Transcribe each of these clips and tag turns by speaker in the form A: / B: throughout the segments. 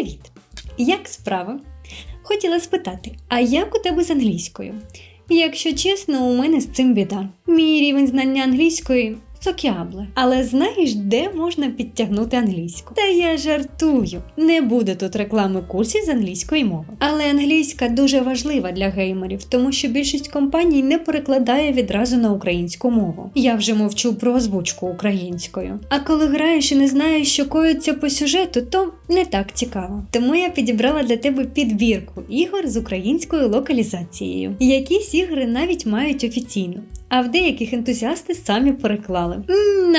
A: Привіт! Як справи? Хотіла спитати, а як у тебе з англійською? Якщо чесно, у мене з цим біда. Мій рівень знання англійської сокябле. Але знаєш, де можна підтягнути англійську? Та я жартую. Не буде тут реклами курсів з англійської мови. Але англійська дуже важлива для геймерів, тому що більшість компаній не перекладає відразу на українську мову. Я вже мовчу про озвучку українською. А коли граєш і не знаєш, що коїться по сюжету, то не так цікаво. Тому я підібрала для тебе підбірку ігор з українською локалізацією. Якісь ігри навіть мають офіційну, а в деяких ентузіасти самі переклали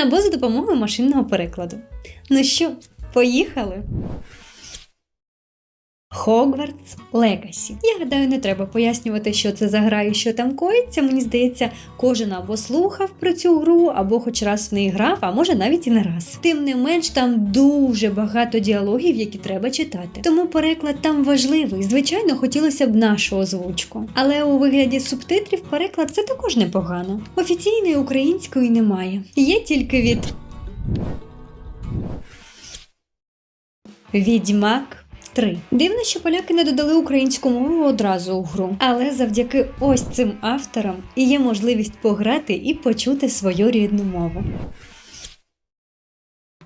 A: або за допомогою машинного перекладу. Ну що, поїхали? Хогвартс Легасі. Я гадаю, не треба пояснювати, що це за гра і що там коїться. Мені здається, кожен або слухав про цю гру, або хоч раз в неї грав, а може навіть і не раз. Тим не менш, там дуже багато діалогів, які треба читати. Тому переклад там важливий. Звичайно, хотілося б нашу озвучку. Але у вигляді субтитрів переклад це також непогано. Офіційної української немає. Є тільки від Відьмак 3. Дивно, що поляки не додали українську мову одразу у гру, але завдяки ось цим авторам є можливість пограти і почути свою рідну мову.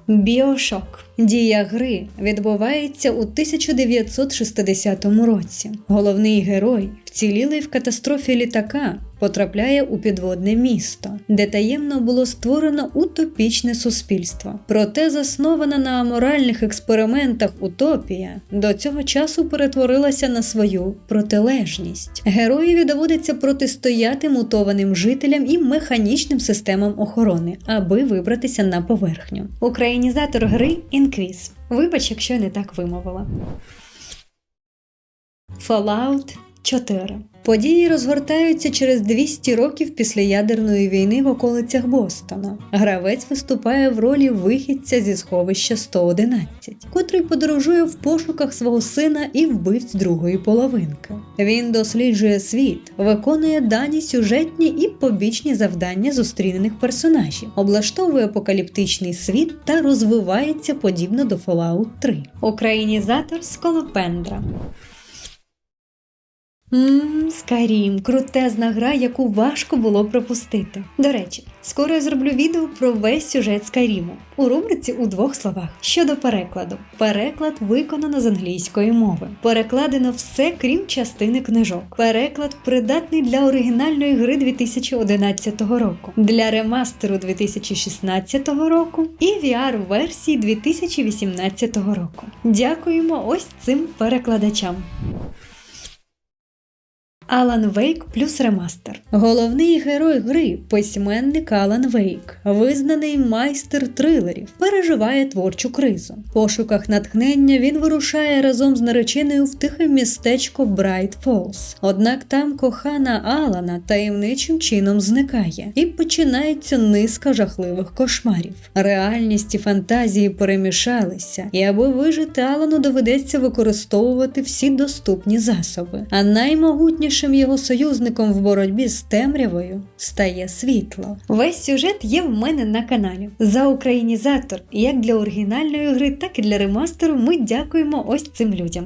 A: Біошок. Дія гри відбувається у 1960 році. Головний герой, вцілілий в катастрофі літака, потрапляє у підводне місто, де таємно було створено утопічне суспільство. Проте заснована на аморальних експериментах утопія до цього часу перетворилася на свою протилежність. Героєві доводиться протистояти мутованим жителям і механічним системам охорони, аби вибратися на поверхню. Українізатор гри Інквіз. Вибач, якщо я не так вимовила. Fallout 4. Події розгортаються через 200 років після ядерної війни в околицях Бостона. Гравець виступає в ролі вихідця зі сховища 111, котрий подорожує в пошуках свого сина і вбивць другої половинки. Він досліджує світ, виконує дані сюжетні і побічні завдання зустрінених персонажів, облаштовує апокаліптичний світ та розвивається подібно до Fallout 3. Українізатор Сколопендра. Ммм, Скарім, крутезна гра, яку важко було пропустити. До речі, скоро я зроблю відео про весь сюжет Скаріму у рубриці у двох словах. Щодо перекладу, переклад виконано з англійської мови. Перекладено все, крім частини книжок. Переклад придатний для оригінальної гри 2011 року, для ремастеру 2016 року і VR-версії 2018 року. Дякуємо ось цим перекладачам. Алан Вейк плюс ремастер. Головний герой гри, письменник Алан Вейк, визнаний майстер трилерів, переживає творчу кризу. В пошуках натхнення він вирушає разом з нареченою в тихе містечко Брайт Фолз. Однак там кохана Алана таємничим чином зникає, і починається низка жахливих кошмарів. Реальність і фантазії перемішалися, і аби вижити Алану доведеться використовувати всі доступні засоби. А наймогутнішим його союзником в боротьбі з темрявою стає світло. Весь сюжет є в мене на каналі. За українізатор, як для оригінальної гри, так і для ремастеру. Ми дякуємо ось цим людям.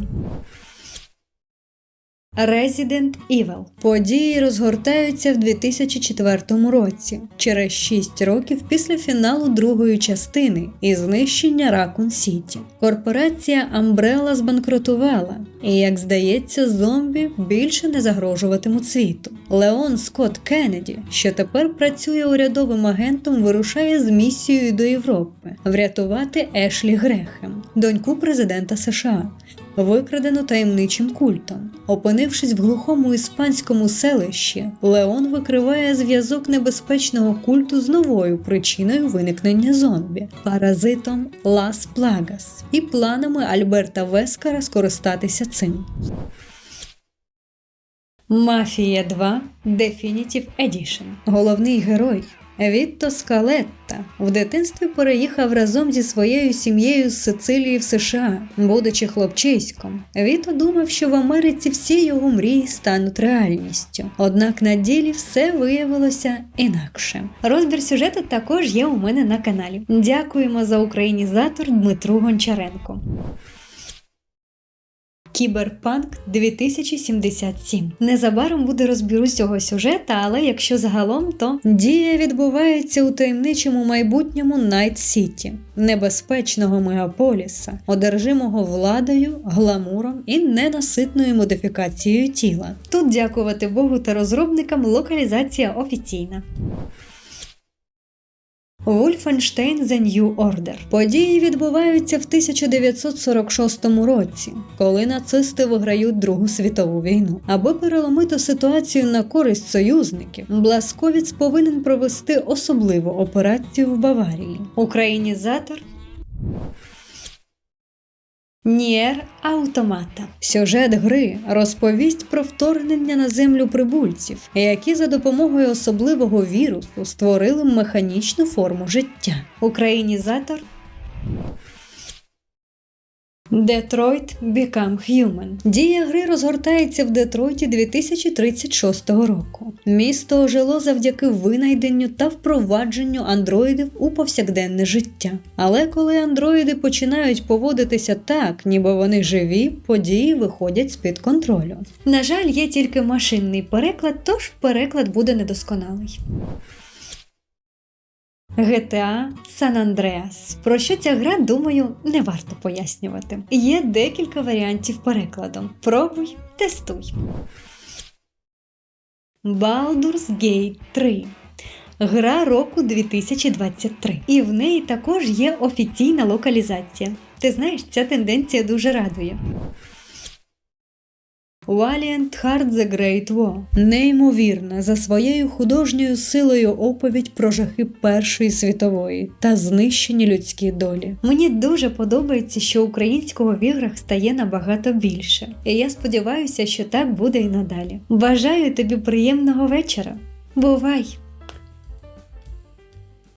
A: Resident Evil. Події розгортаються в 2004 році, через 6 років після фіналу другої частини і знищення Ракун Сіті. Корпорація Umbrella збанкрутувала, і, як здається, зомбі більше не загрожуватимуть світу. Леон Скотт Кеннеді, що тепер працює урядовим агентом, вирушає з місією до Європи врятувати Ешлі Грехем, доньку президента США викрадено таємничим культом. Опинившись в глухому іспанському селищі, Леон викриває зв'язок небезпечного культу з новою причиною виникнення зомбі паразитом Лас Плагас і планами Альберта Вескара скористатися цим. Мафія 2 Definitive Edition. Головний герой Вітто Скалетта в дитинстві переїхав разом зі своєю сім'єю з Сицилії в США, будучи хлопчиськом. Віто думав, що в Америці всі його мрії стануть реальністю. Однак на ділі все виявилося інакше. Розбір сюжету також є у мене на каналі. Дякуємо за українізатор Дмитру Гончаренко. Кіберпанк 2077. Незабаром буде розбір усього сюжета, але якщо загалом, то дія відбувається у таємничому майбутньому Найт Сіті, небезпечного мегаполіса, одержимого владою, гламуром і ненаситною модифікацією тіла. Тут, дякувати Богу та розробникам, локалізація офіційна. Wolfenstein The New Order. Події відбуваються в 1946 році, коли нацисти виграють Другу світову війну. Аби переломити ситуацію на користь союзників, Бласковіц повинен провести особливу операцію в Баварії. Українізатор Нєр Автомата. Сюжет гри розповість про вторгнення на землю прибульців, які за допомогою особливого вірусу створили механічну форму життя. Українізатор Detroit Become Human. Дія гри розгортається в Детройті 2036 року. Місто ожило завдяки винайденню та впровадженню андроїдів у повсякденне життя. Але коли андроїди починають поводитися так, ніби вони живі, події виходять з-під контролю. На жаль, є тільки машинний переклад, тож переклад буде недосконалий. GTA San Andreas. Про що ця гра, думаю, не варто пояснювати. Є декілька варіантів перекладу. Пробуй, тестуй. Baldur's Gate 3. Гра року 2023. І в неї також є офіційна локалізація. Ти знаєш, ця тенденція дуже радує. Valiant Heart The Great War. Неймовірна за своєю художньою силою оповідь про жахи Першої світової та знищені людські долі. Мені дуже подобається, що українського в іграх стає набагато більше, і я сподіваюся, що так буде і надалі. Бажаю тобі приємного вечора. Бувай!